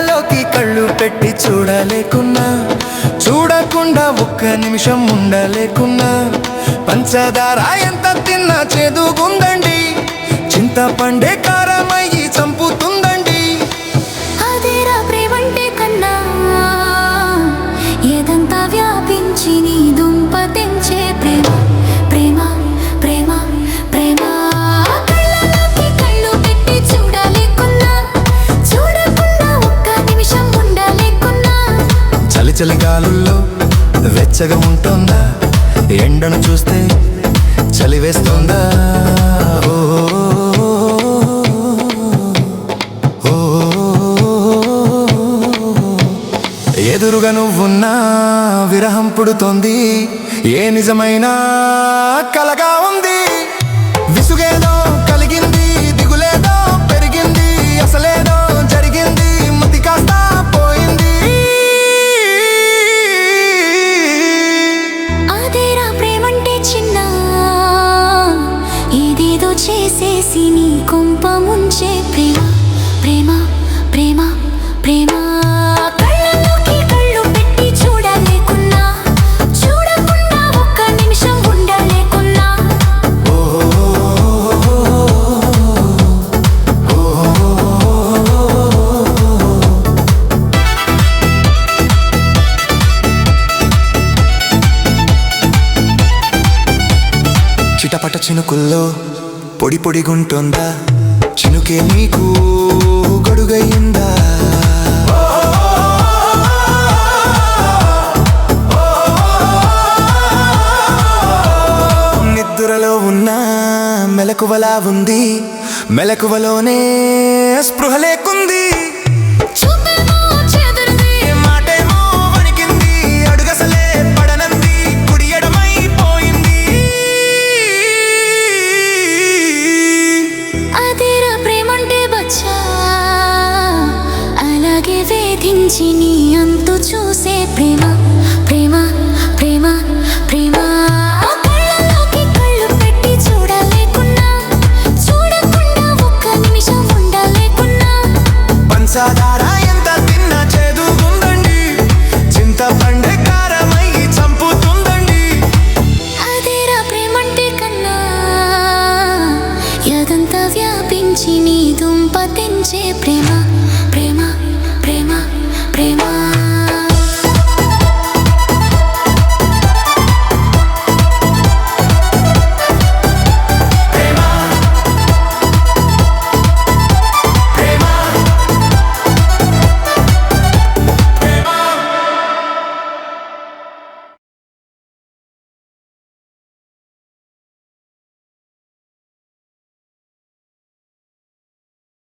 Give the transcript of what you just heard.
కళ్ళలోకి కళ్ళు పెట్టి చూడలేకున్నా. చూడకుండా ఒక్క నిమిషం ఉండలేకున్నా. పంచదార ఎంత తిన్నా చెదుగుందండి చింత పండే కార వెచ్చగా ఉంటుందా? ఎండను చూస్తే చలివేస్తుందా ఓ, ఎదురుగా నువ్వున్నా విరహం పుడుతోంది. ఏ నిజమైన కలగా ఉంది? చేసి నీ కొంప ముంచే ప్రేమ ప్రేమ ప్రేమ ప్రేమ. చిటపట చినుకుల్లో పొడి పొడిగుంటుందా? చినుకే నీకు గొడుగయిందా నిద్రలో ఉన్న మెలకువలా ఉంది. మెలకువలోనే స్పృహ లేకుంది. వేధించి నీ అంతు చూసే ప్రేమ ప్రేమ ప్రేమ ప్రేమ. పంచదార ఎంత తిన్నా చేదుగుందండి చింతపండే కారమై చంపుతుందండి. అదేరా ప్రేమంటే కన్నా యదంతా వ్యాపించి నీ దుంప తెంచే ప్రేమ. lágrimas.